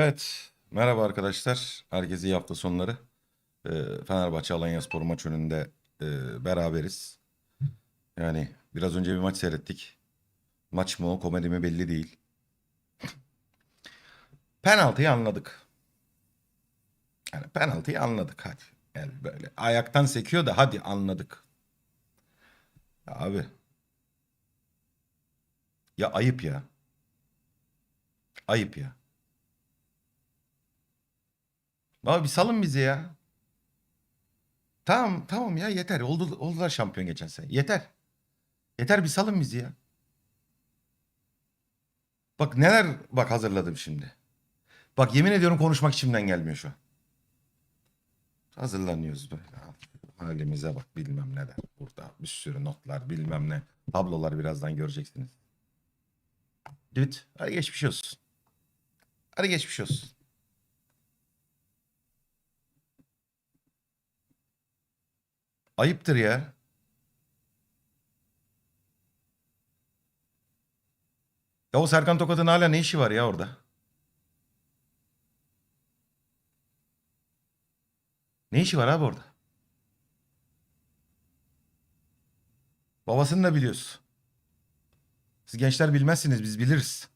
Evet, merhaba arkadaşlar. Herkese iyi hafta sonları. Ee, Fenerbahçe Alanyaspor maç önünde e, beraberiz. Yani biraz önce bir maç seyrettik. Maç mı o, komedi mi belli değil. Penaltıyı anladık. Yani penaltıyı anladık hadi. Yani böyle ayaktan sekiyor da hadi anladık. Ya abi. Ya ayıp ya. Ayıp ya. Abi bir salın bizi ya. Tamam tamam ya yeter. Oldu, oldular şampiyon geçen sene. Yeter. Yeter bir salın bizi ya. Bak neler bak hazırladım şimdi. Bak yemin ediyorum konuşmak içimden gelmiyor şu an. Hazırlanıyoruz böyle. Halimize bak bilmem neler. Burada bir sürü notlar bilmem ne. Tablolar birazdan göreceksiniz. Evet. Hadi geçmiş olsun. Hadi geçmiş olsun. Ayıptır ya. Ya o Serkan Tokat'ın hala ne işi var ya orada? Ne işi var abi orada? Babasını da biliyoruz. Siz gençler bilmezsiniz biz biliriz.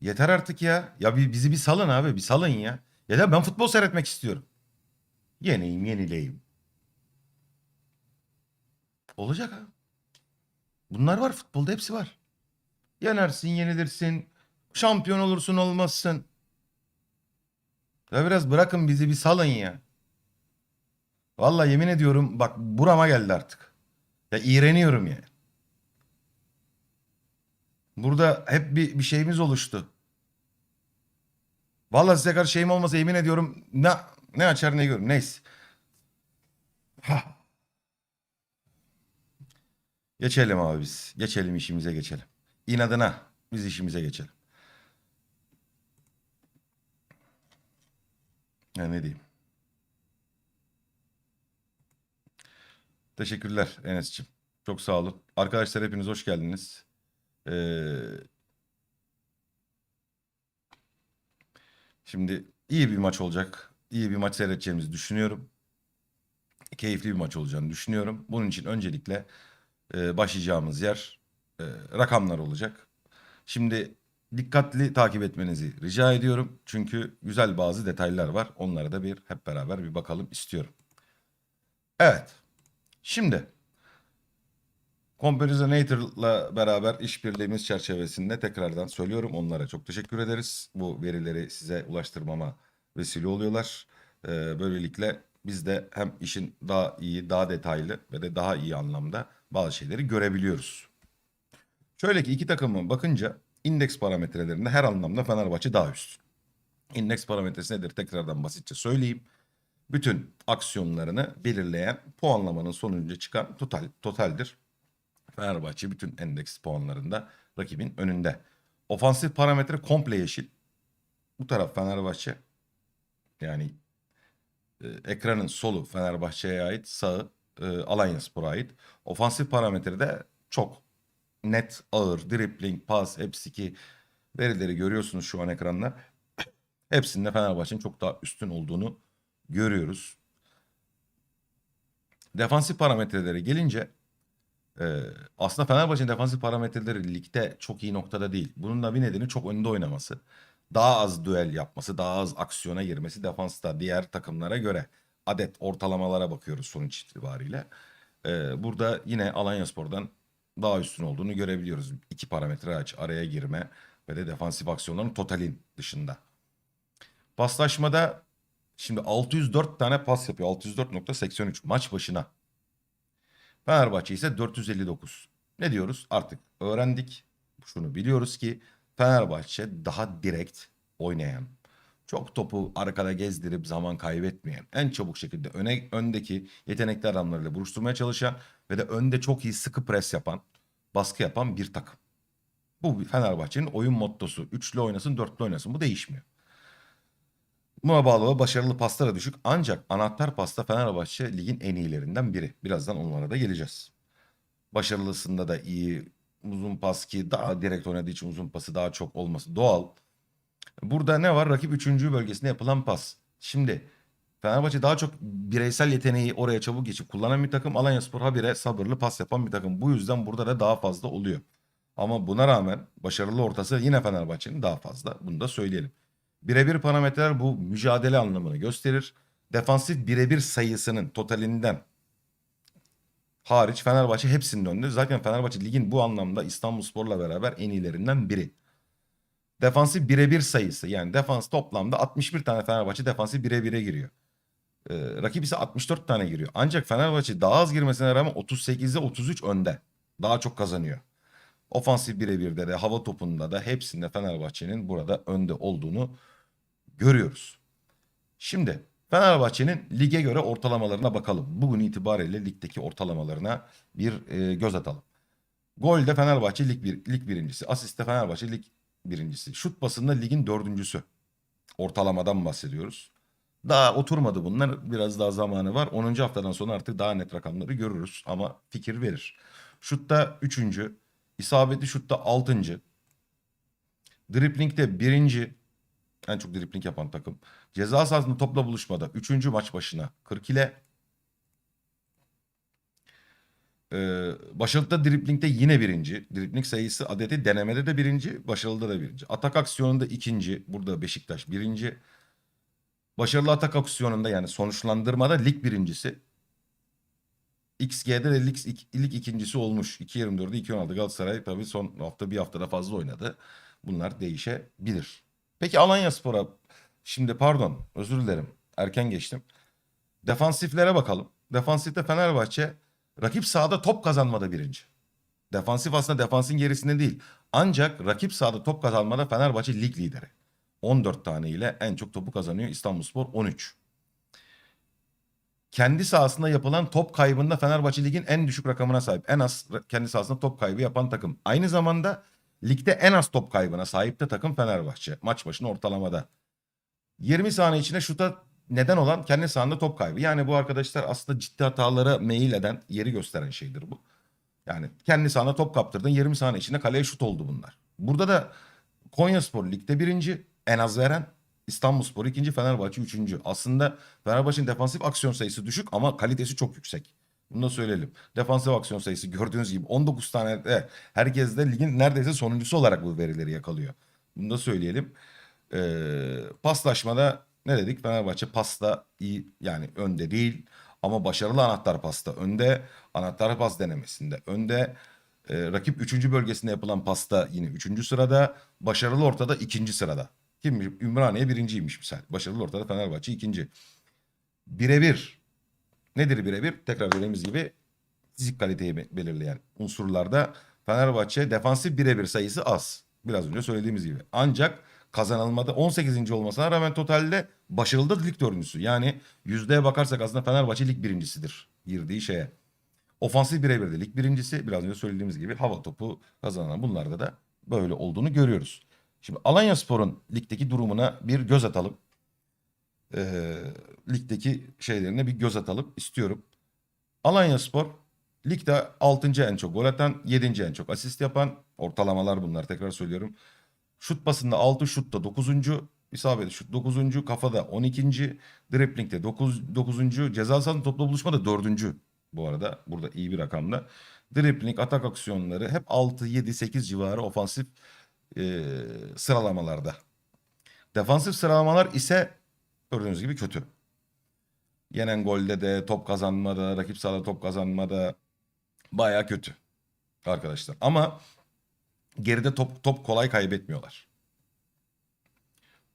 Yeter artık ya. Ya bir, bizi bir salın abi bir salın ya. Ya ben futbol seyretmek istiyorum. Yeneyim yenileyim. Olacak ha. Bunlar var futbolda hepsi var. Yenersin yenilirsin. Şampiyon olursun olmazsın. Ya biraz bırakın bizi bir salın ya. Vallahi yemin ediyorum bak burama geldi artık. Ya iğreniyorum yani. Burada hep bir, bir şeyimiz oluştu. Vallahi size karşı şeyim olmasa yemin ediyorum ne ne açar ne görür. Neyse. Hah. Geçelim abi biz. Geçelim işimize geçelim. İnadına biz işimize geçelim. Ya ne diyeyim. Teşekkürler Enes'ciğim. Çok sağ olun. Arkadaşlar hepiniz hoş geldiniz. Ee, şimdi iyi bir maç olacak. İyi bir maç seyredeceğimizi düşünüyorum. Keyifli bir maç olacağını düşünüyorum. Bunun için öncelikle e, başlayacağımız yer e, rakamlar olacak. Şimdi dikkatli takip etmenizi rica ediyorum. Çünkü güzel bazı detaylar var. Onlara da bir hep beraber bir bakalım istiyorum. Evet. Şimdi Comparisinator'la beraber işbirliğimiz çerçevesinde tekrardan söylüyorum. Onlara çok teşekkür ederiz. Bu verileri size ulaştırmama vesile oluyorlar. Ee, böylelikle biz de hem işin daha iyi, daha detaylı ve de daha iyi anlamda bazı şeyleri görebiliyoruz. Şöyle ki iki takımın bakınca indeks parametrelerinde her anlamda Fenerbahçe daha üst. İndeks parametresi nedir? Tekrardan basitçe söyleyeyim. Bütün aksiyonlarını belirleyen puanlamanın sonucu çıkan total totaldir. Fenerbahçe bütün endeks puanlarında rakibin önünde. Ofansif parametre komple yeşil. Bu taraf Fenerbahçe. Yani e, ekranın solu Fenerbahçe'ye ait, sağı e, Alanyaspor'a ait. Ofansif parametrede çok net, ağır, dribbling, pas hepsi ki verileri görüyorsunuz şu an ekranda. Hepsinde Fenerbahçe'nin çok daha üstün olduğunu görüyoruz. Defansif parametrelere gelince e, aslında Fenerbahçe'nin defansif parametreleri ligde çok iyi noktada değil. Bunun da bir nedeni çok önde oynaması. Daha az düel yapması, daha az aksiyona girmesi defansta diğer takımlara göre. Adet ortalamalara bakıyoruz sonuç itibariyle. E, burada yine Alanyaspor'dan daha üstün olduğunu görebiliyoruz. İki parametre aç, araya girme ve de defansif aksiyonların totalin dışında. Paslaşmada şimdi 604 tane pas yapıyor. 604.83 maç başına. Fenerbahçe ise 459. Ne diyoruz? Artık öğrendik. Şunu biliyoruz ki Fenerbahçe daha direkt oynayan, çok topu arkada gezdirip zaman kaybetmeyen, en çabuk şekilde öne, öndeki yetenekli adamlarıyla buluşturmaya çalışan ve de önde çok iyi sıkı pres yapan, baskı yapan bir takım. Bu Fenerbahçe'nin oyun mottosu. Üçlü oynasın, dörtlü oynasın. Bu değişmiyor. Buna bağlı ve başarılı paslara düşük. Ancak anahtar pasta Fenerbahçe ligin en iyilerinden biri. Birazdan onlara da geleceğiz. Başarılısında da iyi, uzun pas ki daha direkt oynadığı için uzun pası daha çok olması doğal. Burada ne var? Rakip 3. bölgesinde yapılan pas. Şimdi Fenerbahçe daha çok bireysel yeteneği oraya çabuk geçip kullanan bir takım. Alanyaspor habire sabırlı pas yapan bir takım. Bu yüzden burada da daha fazla oluyor. Ama buna rağmen başarılı ortası yine Fenerbahçe'nin daha fazla. Bunu da söyleyelim. Birebir parametreler bu mücadele anlamını gösterir. Defansif birebir sayısının totalinden hariç Fenerbahçe hepsinin önünde. Zaten Fenerbahçe ligin bu anlamda İstanbulspor'la beraber en iyilerinden biri. Defansif birebir sayısı yani defans toplamda 61 tane Fenerbahçe defansif birebire giriyor. Ee, rakip ise 64 tane giriyor. Ancak Fenerbahçe daha az girmesine rağmen 38'de 33 önde. Daha çok kazanıyor. Ofansif birebirde de hava topunda da hepsinde Fenerbahçe'nin burada önde olduğunu görüyoruz. Şimdi Fenerbahçe'nin lige göre ortalamalarına bakalım. Bugün itibariyle ligdeki ortalamalarına bir e, göz atalım. Golde Fenerbahçe lig, bir, lig birincisi. Asiste Fenerbahçe lig birincisi. Şut basında ligin dördüncüsü. Ortalamadan bahsediyoruz. Daha oturmadı bunlar. Biraz daha zamanı var. 10. haftadan sonra artık daha net rakamları görürüz. Ama fikir verir. Şutta 3. isabetli şutta 6. Dripling'de 1. En çok dripling yapan takım. Ceza sahasında topla buluşmada 3. maç başına 40 ile. Ee, başarılıda driplingde yine birinci. Dripling sayısı adeti denemede de birinci. Başarılıda da birinci. Atak aksiyonunda ikinci. Burada Beşiktaş birinci. Başarılı atak aksiyonunda yani sonuçlandırmada lig birincisi. XG'de de lig, lig ikincisi olmuş. 2.24'de 2.16 Galatasaray tabii son hafta bir haftada fazla oynadı. Bunlar değişebilir. Peki Alanya Spor'a şimdi pardon özür dilerim erken geçtim. Defansiflere bakalım. Defansifte Fenerbahçe rakip sahada top kazanmada birinci. Defansif aslında defansın gerisinde değil. Ancak rakip sahada top kazanmada Fenerbahçe lig lideri. 14 tane ile en çok topu kazanıyor İstanbulspor 13. Kendi sahasında yapılan top kaybında Fenerbahçe ligin en düşük rakamına sahip. En az kendi sahasında top kaybı yapan takım. Aynı zamanda ligde en az top kaybına sahip de takım Fenerbahçe. Maç başına ortalamada. 20 saniye içinde şuta neden olan kendi sahanda top kaybı. Yani bu arkadaşlar aslında ciddi hatalara meyil eden, yeri gösteren şeydir bu. Yani kendi sahanda top kaptırdın 20 saniye içinde kaleye şut oldu bunlar. Burada da Konyaspor ligde birinci en az veren. İstanbulspor ikinci, Fenerbahçe üçüncü. Aslında Fenerbahçe'nin defansif aksiyon sayısı düşük ama kalitesi çok yüksek. Bunu da söyleyelim. Defansif aksiyon sayısı gördüğünüz gibi 19 tane de herkes de ligin neredeyse sonuncusu olarak bu verileri yakalıyor. Bunu da söyleyelim. Ee, paslaşmada ne dedik? Fenerbahçe pasta iyi yani önde değil ama başarılı anahtar pasta önde. Anahtar pas denemesinde önde. Ee, rakip 3. bölgesinde yapılan pasta yine 3. sırada. Başarılı ortada 2. sırada. Kimmiş? Ümraniye birinciymiş misal. Başarılı ortada Fenerbahçe ikinci. Birebir. Nedir birebir? Tekrar dediğimiz gibi fizik kaliteyi be- belirleyen unsurlarda Fenerbahçe defansif birebir sayısı az. Biraz önce söylediğimiz gibi. Ancak kazanılmada 18. olmasına rağmen totalde başarılı da lig dördüncüsü. Yani yüzdeye bakarsak aslında Fenerbahçe lig birincisidir girdiği şeye. Ofansif birebir de lig birincisi. Biraz önce söylediğimiz gibi hava topu kazanan bunlarda da böyle olduğunu görüyoruz. Şimdi Alanya Spor'un ligdeki durumuna bir göz atalım. Ee, ligdeki şeylerine bir göz atalım istiyorum. Alanya Spor ligde 6. en çok gol atan, 7. en çok asist yapan ortalamalar bunlar tekrar söylüyorum. Şut basında 6, şutta 9. isabetli şut 9. kafada 12. driplingde 9. 9. ceza sahasında topla buluşmada 4. Bu arada burada iyi bir rakamda. Dripling, atak aksiyonları hep 6, 7, 8 civarı ofansif e, sıralamalarda. Defansif sıralamalar ise gördüğünüz gibi kötü. Yenen golde de top kazanmada, rakip sahada top kazanmada baya kötü arkadaşlar. Ama geride top top kolay kaybetmiyorlar.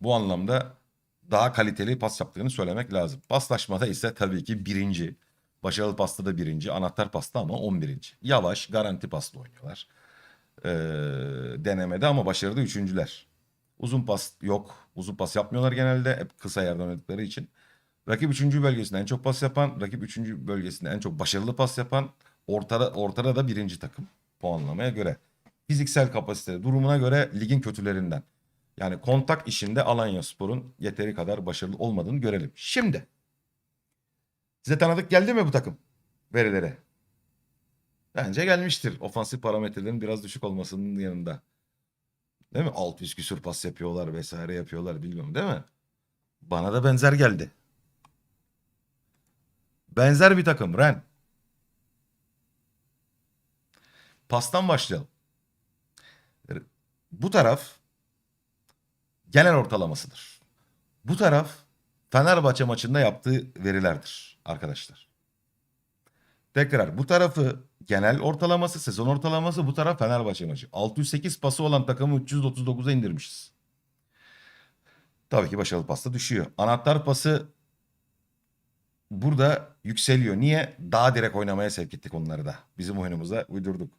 Bu anlamda daha kaliteli pas yaptığını söylemek lazım. Paslaşmada ise tabii ki birinci. Başarılı pasta da birinci. Anahtar pasta ama 11. Yavaş garanti pasta oynuyorlar. Ee, denemede ama başarıda üçüncüler. Uzun pas yok. Uzun pas yapmıyorlar genelde. Hep kısa yerden oynadıkları için. Rakip 3. bölgesinde en çok pas yapan, rakip 3. bölgesinde en çok başarılı pas yapan, ortada, ortada da birinci takım puanlamaya göre. Fiziksel kapasite durumuna göre ligin kötülerinden. Yani kontak işinde Alanya Spor'un yeteri kadar başarılı olmadığını görelim. Şimdi size tanıdık geldi mi bu takım verilere? Bence gelmiştir. Ofansif parametrelerin biraz düşük olmasının yanında. Değil mi? 600 küsur pas yapıyorlar vesaire yapıyorlar bilmiyorum değil mi? Bana da benzer geldi. Benzer bir takım Ren. Pastan başlayalım. Bu taraf genel ortalamasıdır. Bu taraf Fenerbahçe maçında yaptığı verilerdir arkadaşlar. Tekrar bu tarafı genel ortalaması, sezon ortalaması bu taraf Fenerbahçe maçı. 608 pası olan takımı 339'a indirmişiz. Tabii ki başarılı pasta düşüyor. Anahtar pası burada yükseliyor. Niye? Daha direkt oynamaya sevk ettik onları da. Bizim oyunumuza uydurduk.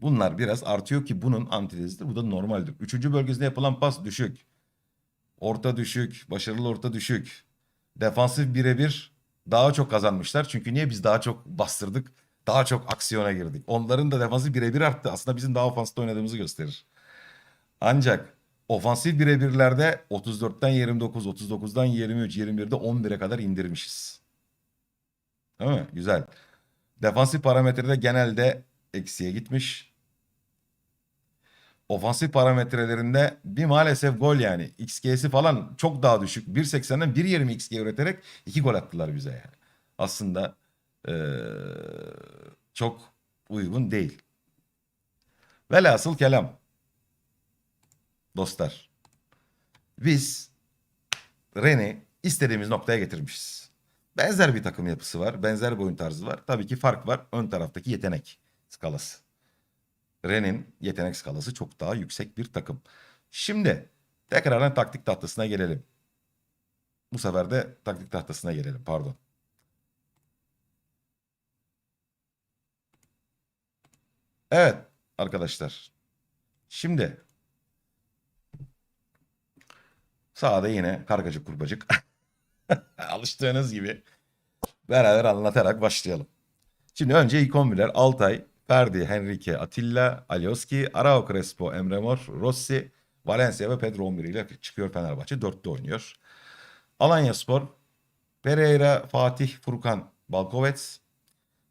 Bunlar biraz artıyor ki bunun antitezidir. Bu da normaldir. Üçüncü bölgesinde yapılan pas düşük. Orta düşük. Başarılı orta düşük. Defansif birebir daha çok kazanmışlar. Çünkü niye biz daha çok bastırdık? Daha çok aksiyona girdik. Onların da defansı birebir arttı. Aslında bizim daha ofansifte oynadığımızı gösterir. Ancak ofansif birebirlerde 34'ten 29, 39'dan 23, 21'de 11'e kadar indirmişiz. Değil mi? Güzel. Defansif parametrede genelde eksiye gitmiş. Ofansif parametrelerinde bir maalesef gol yani. XG'si falan çok daha düşük. 1.80'den 1.20 XG üreterek 2 gol attılar bize yani. Aslında eee, çok uygun değil. Velhasıl kelam. Dostlar. Biz Ren'i istediğimiz noktaya getirmişiz. Benzer bir takım yapısı var. Benzer bir oyun tarzı var. Tabii ki fark var. Ön taraftaki yetenek skalası. Ren'in yetenek skalası çok daha yüksek bir takım. Şimdi tekrardan taktik tahtasına gelelim. Bu sefer de taktik tahtasına gelelim pardon. Evet arkadaşlar. Şimdi sağda yine kargacık kurbacık. Alıştığınız gibi beraber anlatarak başlayalım. Şimdi önce ilk 11'ler Altay, Ferdi, Henrique, Atilla, Alioski, Arao Crespo, Emre Mor, Rossi, Valencia ve Pedro 11 ile çıkıyor Fenerbahçe. Dörtlü oynuyor. Alanya Spor, Pereira, Fatih, Furkan, Balkovets,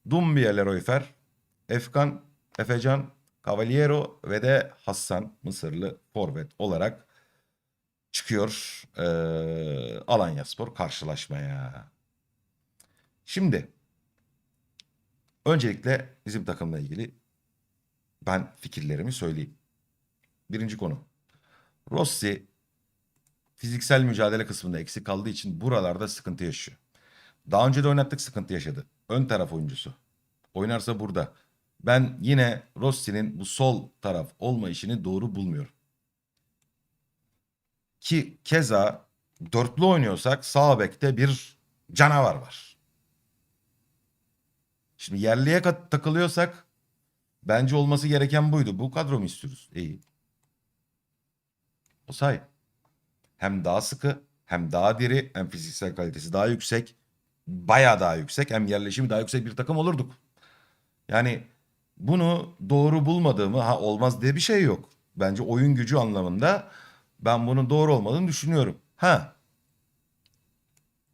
Dumbia, Leroy Fer, Efkan, Efecan, Cavaliero ve de Hassan Mısırlı forvet olarak çıkıyor eee Alanya Spor karşılaşmaya. Şimdi öncelikle bizim takımla ilgili ben fikirlerimi söyleyeyim. Birinci konu. Rossi fiziksel mücadele kısmında eksik kaldığı için buralarda sıkıntı yaşıyor. Daha önce de oynattık sıkıntı yaşadı. Ön taraf oyuncusu. Oynarsa burada. Ben yine Rossi'nin bu sol taraf olma işini doğru bulmuyorum. Ki keza dörtlü oynuyorsak sağ bekte bir canavar var. Şimdi yerliye kat- takılıyorsak bence olması gereken buydu. Bu kadro mu istiyoruz? İyi. O. Hem daha sıkı, hem daha diri, hem fiziksel kalitesi daha yüksek. Bayağı daha yüksek. Hem yerleşimi daha yüksek bir takım olurduk. Yani bunu doğru bulmadığımı ha olmaz diye bir şey yok. Bence oyun gücü anlamında ben bunun doğru olmadığını düşünüyorum. Ha.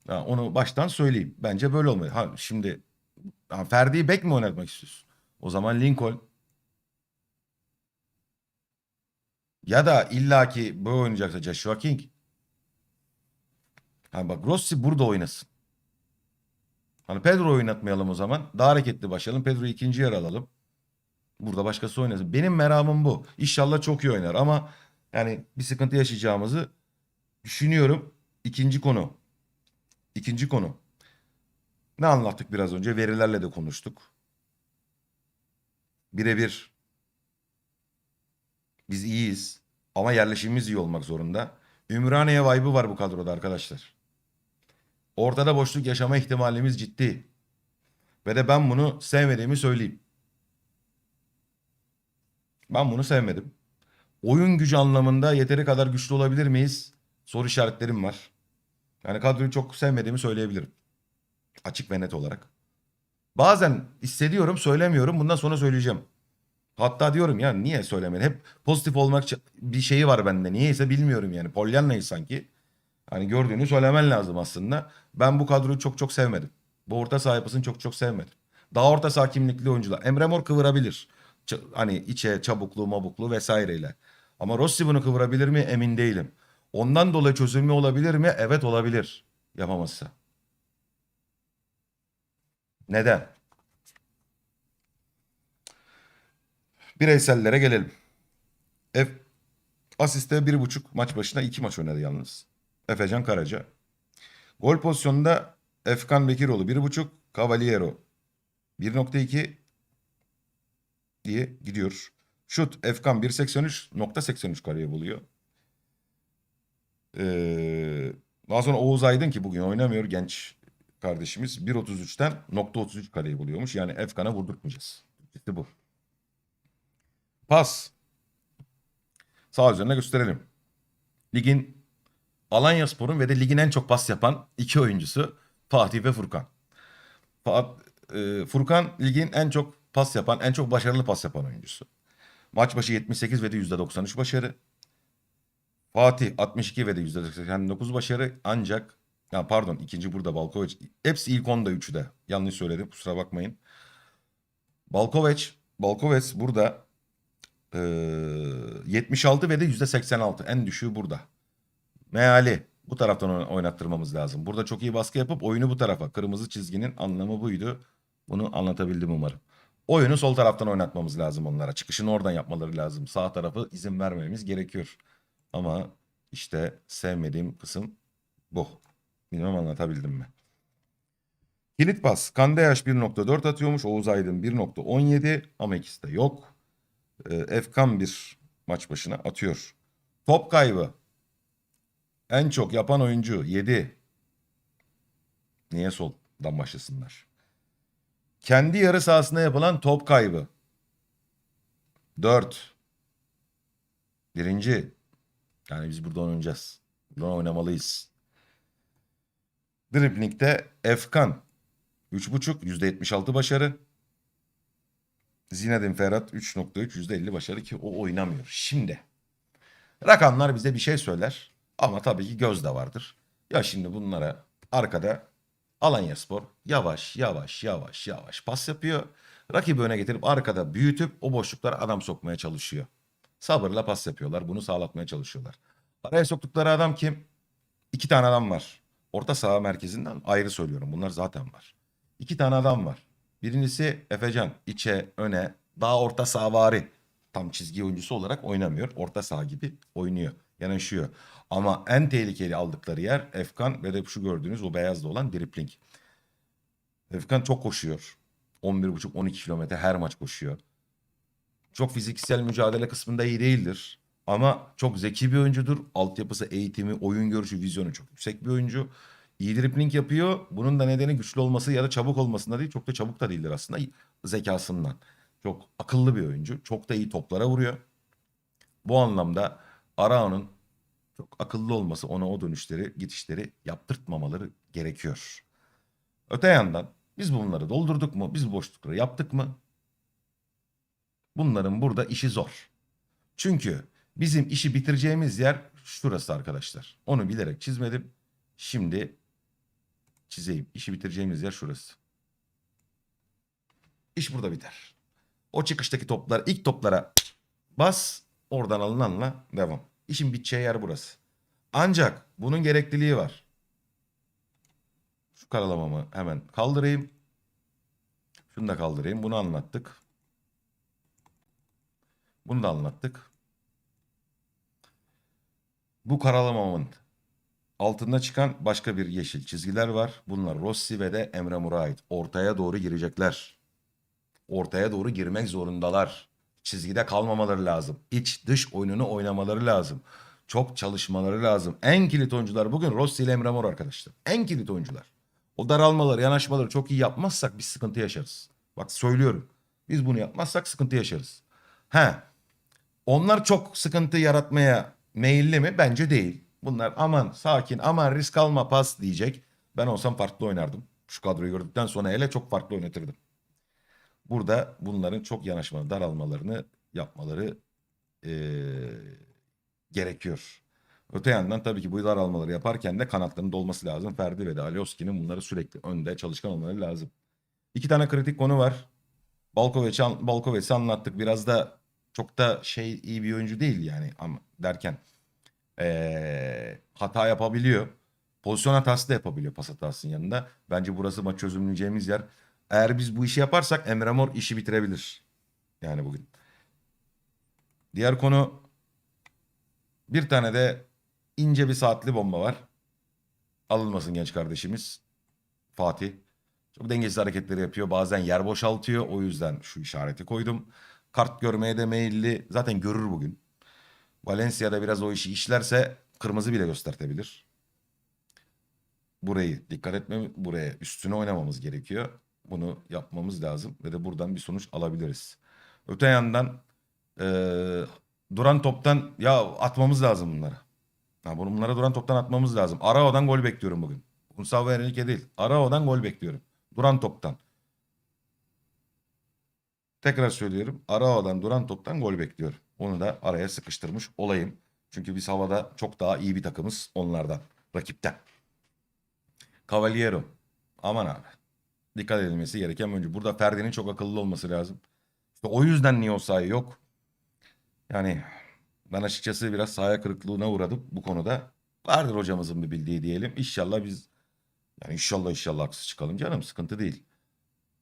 Ha, onu baştan söyleyeyim. Bence böyle olmalı. Ha şimdi ha, Ferdi'yi bek mi oynatmak istiyorsun? O zaman Lincoln ya da illaki böyle oynayacaksa Joshua King. Ha bak Rossi burada oynasın. Hani Pedro oynatmayalım o zaman. Daha hareketli başlayalım. Pedro'yu ikinci yer alalım. Burada başkası oynasın. Benim meramım bu. İnşallah çok iyi oynar ama yani bir sıkıntı yaşayacağımızı düşünüyorum. İkinci konu. İkinci konu. Ne anlattık biraz önce? Verilerle de konuştuk. Birebir. Biz iyiyiz. Ama yerleşimimiz iyi olmak zorunda. Ümraniye vibe'ı var bu kadroda arkadaşlar. Ortada boşluk yaşama ihtimalimiz ciddi. Ve de ben bunu sevmediğimi söyleyeyim. Ben bunu sevmedim. Oyun gücü anlamında yeteri kadar güçlü olabilir miyiz? Soru işaretlerim var. Yani kadroyu çok sevmediğimi söyleyebilirim. Açık ve net olarak. Bazen hissediyorum söylemiyorum bundan sonra söyleyeceğim. Hatta diyorum ya niye söylemedi? Hep pozitif olmak bir şeyi var bende. Niyeyse bilmiyorum yani. Pollyanna'yı sanki. Hani gördüğünü söylemen lazım aslında. Ben bu kadroyu çok çok sevmedim. Bu orta saha yapısını çok çok sevmedim. Daha orta saha kimlikli oyuncular. Emre Mor kıvırabilir. Ç- hani içe çabukluğu mabukluğu vesaireyle. Ama Rossi bunu kıvırabilir mi emin değilim. Ondan dolayı çözülme olabilir mi? Evet olabilir. Yapamazsa. Neden? Bireysellere gelelim. F asiste bir buçuk maç başına iki maç oynadı yalnız. Efecan Karaca. Gol pozisyonunda Efkan Bekiroğlu bir buçuk, Cavaliero 1.2 diye gidiyor. Şut Efkan 1.83.83 kareye buluyor. Ee, daha sonra Oğuz Aydın ki bugün oynamıyor genç kardeşimiz 1.33'ten nokta 33 kareyi buluyormuş. Yani Efkan'a vurdurtmayacağız. İşte bu. Pas. Sağ üzerine gösterelim. Ligin Alanya Spor'un ve de ligin en çok pas yapan iki oyuncusu Fatih ve Furkan. Fa- e, Furkan ligin en çok pas yapan, en çok başarılı pas yapan oyuncusu. Maç başı 78 ve de %93 başarı. Fatih 62 ve de %89 başarı ancak ya pardon ikinci burada Balkovic. Hepsi ilk 10'da üçü de. Yanlış söyledim kusura bakmayın. Balkovic, Balkovic burada e, 76 ve de %86 en düşüğü burada. Meali bu taraftan oyn- oynattırmamız lazım. Burada çok iyi baskı yapıp oyunu bu tarafa. Kırmızı çizginin anlamı buydu. Bunu anlatabildim umarım. Oyunu sol taraftan oynatmamız lazım onlara. Çıkışını oradan yapmaları lazım. Sağ tarafı izin vermememiz gerekiyor. Ama işte sevmediğim kısım bu. Bilmem anlatabildim mi? Kilit pas. Kandeyaş 1.4 atıyormuş. Oğuz Aydın 1.17 ama ikisi de yok. Ee, Efkan bir maç başına atıyor. Top kaybı. En çok yapan oyuncu 7. Niye soldan başlasınlar? Kendi yarı sahasında yapılan top kaybı. 4. Birinci. Yani biz buradan oynayacağız. Buradan oynamalıyız. Dribling'de Efkan. 3.5 %76 başarı. Zinedine Ferhat 3.3 %50 başarı ki o oynamıyor. Şimdi rakamlar bize bir şey söyler ama tabii ki göz de vardır. Ya şimdi bunlara arkada Alanyaspor yavaş yavaş yavaş yavaş pas yapıyor. Rakibi öne getirip arkada büyütüp o boşluklara adam sokmaya çalışıyor. Sabırla pas yapıyorlar. Bunu sağlatmaya çalışıyorlar. Araya soktukları adam kim? İki tane adam var. Orta saha merkezinden ayrı söylüyorum. Bunlar zaten var. İki tane adam var. Birincisi Efecan. içe, öne, daha orta sahavari. Tam çizgi oyuncusu olarak oynamıyor. Orta saha gibi oynuyor. Yanaşıyor. Ama en tehlikeli aldıkları yer Efkan ve de şu gördüğünüz o beyazda olan dripling. Efkan çok koşuyor. 11,5-12 kilometre her maç koşuyor. Çok fiziksel mücadele kısmında iyi değildir. Ama çok zeki bir oyuncudur. Altyapısı, eğitimi, oyun görüşü, vizyonu çok yüksek bir oyuncu. İyi dribbling yapıyor. Bunun da nedeni güçlü olması ya da çabuk olmasında değil. Çok da çabuk da değildir aslında. Zekasından. Çok akıllı bir oyuncu. Çok da iyi toplara vuruyor. Bu anlamda Arao'nun çok akıllı olması ona o dönüşleri, gidişleri yaptırtmamaları gerekiyor. Öte yandan biz bunları doldurduk mu? Biz boşlukları yaptık mı? Bunların burada işi zor. Çünkü bizim işi bitireceğimiz yer şurası arkadaşlar. Onu bilerek çizmedim. Şimdi çizeyim. İşi bitireceğimiz yer şurası. İş burada biter. O çıkıştaki toplar ilk toplara bas oradan alınanla devam. İşin biteceği yer burası. Ancak bunun gerekliliği var. Şu karalamamı hemen kaldırayım. Şunu da kaldırayım. Bunu anlattık. Bunu da anlattık. Bu karalamamın altında çıkan başka bir yeşil çizgiler var. Bunlar Rossi ve de Emre Mor'a ait. Ortaya doğru girecekler. Ortaya doğru girmek zorundalar. Çizgide kalmamaları lazım. İç dış oyununu oynamaları lazım. Çok çalışmaları lazım. En kilit oyuncular bugün Rossi ile Emre Mor arkadaşlar. En kilit oyuncular. O daralmaları, yanaşmaları çok iyi yapmazsak biz sıkıntı yaşarız. Bak söylüyorum. Biz bunu yapmazsak sıkıntı yaşarız. He. Onlar çok sıkıntı yaratmaya meyilli mi? Bence değil. Bunlar aman sakin, aman risk alma pas diyecek. Ben olsam farklı oynardım. Şu kadroyu gördükten sonra hele çok farklı oynatırdım. Burada bunların çok yanaşmalı, daralmalarını yapmaları eee, gerekiyor. Öte yandan tabii ki bu daralmaları yaparken de kanatlarının dolması lazım. Ferdi ve de Alioski'nin bunları sürekli önde çalışkan olmaları lazım. İki tane kritik konu var. Balkovic'i an- Balkovic'i anlattık. Biraz da çok da şey iyi bir oyuncu değil yani ama derken ee, hata yapabiliyor. Pozisyon hatası da yapabiliyor pas hatasının yanında. Bence burası maç çözümleyeceğimiz yer. Eğer biz bu işi yaparsak Emre Mor işi bitirebilir. Yani bugün. Diğer konu bir tane de ince bir saatli bomba var. Alınmasın genç kardeşimiz. Fatih. Çok dengesiz hareketleri yapıyor. Bazen yer boşaltıyor. O yüzden şu işareti koydum. Kart görmeye de meyilli. Zaten görür bugün. Valencia'da biraz o işi işlerse kırmızı bile göstertebilir. Burayı dikkat etme buraya üstüne oynamamız gerekiyor. Bunu yapmamız lazım ve de buradan bir sonuç alabiliriz. Öte yandan eee, duran toptan ya atmamız lazım bunları. Ha, bunlara duran toptan atmamız lazım. Arao'dan gol bekliyorum bugün. Gustavo Henrique değil. Arao'dan gol bekliyorum. Duran toptan. Tekrar söylüyorum. Arao'dan duran toptan gol bekliyorum. Onu da araya sıkıştırmış olayım. Çünkü biz havada çok daha iyi bir takımız onlardan. Rakipten. Cavaliero. Aman abi. Dikkat edilmesi gereken oyuncu. Burada Ferdi'nin çok akıllı olması lazım. İşte o yüzden niye o sahaya yok? Yani ben açıkçası biraz sahaya kırıklığına uğradım bu konuda. Vardır hocamızın bir bildiği diyelim. İnşallah biz yani inşallah inşallah haksız çıkalım canım sıkıntı değil.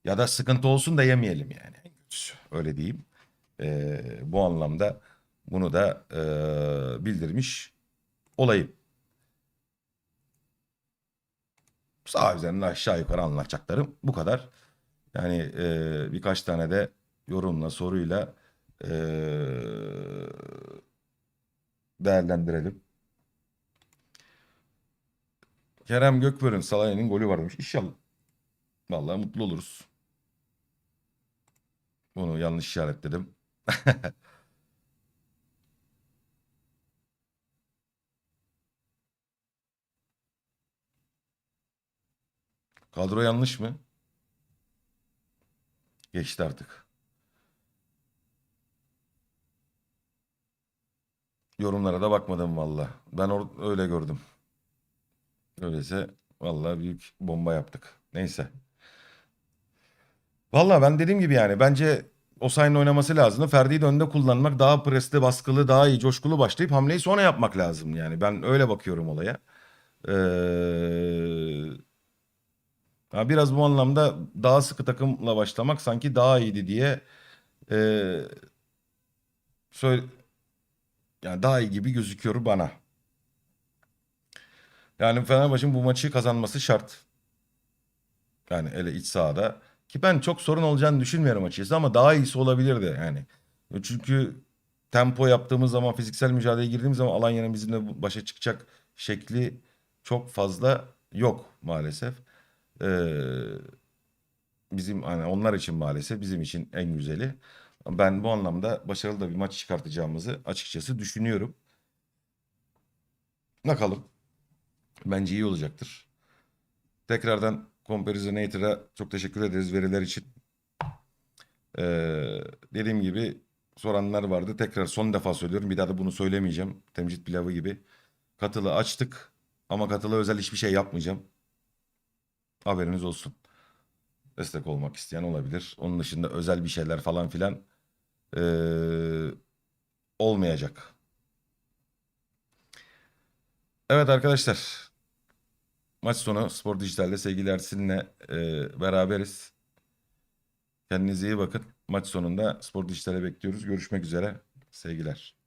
Ya da sıkıntı olsun da yemeyelim yani. Öyle diyeyim. Ee, bu anlamda bunu da ee, bildirmiş olayım. Sağ üzerinde aşağı yukarı anlatacaklarım bu kadar. Yani ee, birkaç tane de yorumla soruyla ee, değerlendirelim. Kerem Gökbör'ün Salahya'nın golü varmış. İnşallah. Vallahi mutlu oluruz. Bunu yanlış işaretledim. Kadro yanlış mı? Geçti artık. Yorumlara da bakmadım valla. Ben or- öyle gördüm. Öyleyse valla büyük bomba yaptık. Neyse. Valla ben dediğim gibi yani bence Osayi'nin oynaması lazım. Ferdi'yi de önde kullanmak daha presli, baskılı, daha iyi, coşkulu başlayıp hamleyi sonra yapmak lazım. Yani ben öyle bakıyorum olaya. Ee, biraz bu anlamda daha sıkı takımla başlamak sanki daha iyiydi diye ee, söyle, yani daha iyi gibi gözüküyor bana. Yani Fenerbahçe'nin bu maçı kazanması şart. Yani ele iç sahada. Ki ben çok sorun olacağını düşünmüyorum açıkçası ama daha iyisi olabilirdi yani. Çünkü tempo yaptığımız zaman fiziksel mücadeleye girdiğimiz zaman Alanya'nın bizimle başa çıkacak şekli çok fazla yok maalesef. Ee, bizim hani onlar için maalesef bizim için en güzeli. Ben bu anlamda başarılı da bir maç çıkartacağımızı açıkçası düşünüyorum. Bakalım. Bence iyi olacaktır. Tekrardan Comparisinator'a çok teşekkür ederiz veriler için. Ee, dediğim gibi soranlar vardı. Tekrar son defa söylüyorum. Bir daha da bunu söylemeyeceğim. Temcit pilavı gibi. Katılı açtık. Ama katılı özel hiçbir şey yapmayacağım. Haberiniz olsun. Destek olmak isteyen olabilir. Onun dışında özel bir şeyler falan filan ee, olmayacak. Evet arkadaşlar. Maç sonu Spor Dijital'de sevgili Ersin'le e, beraberiz. Kendinize iyi bakın. Maç sonunda Spor Dijital'e bekliyoruz. Görüşmek üzere. Sevgiler.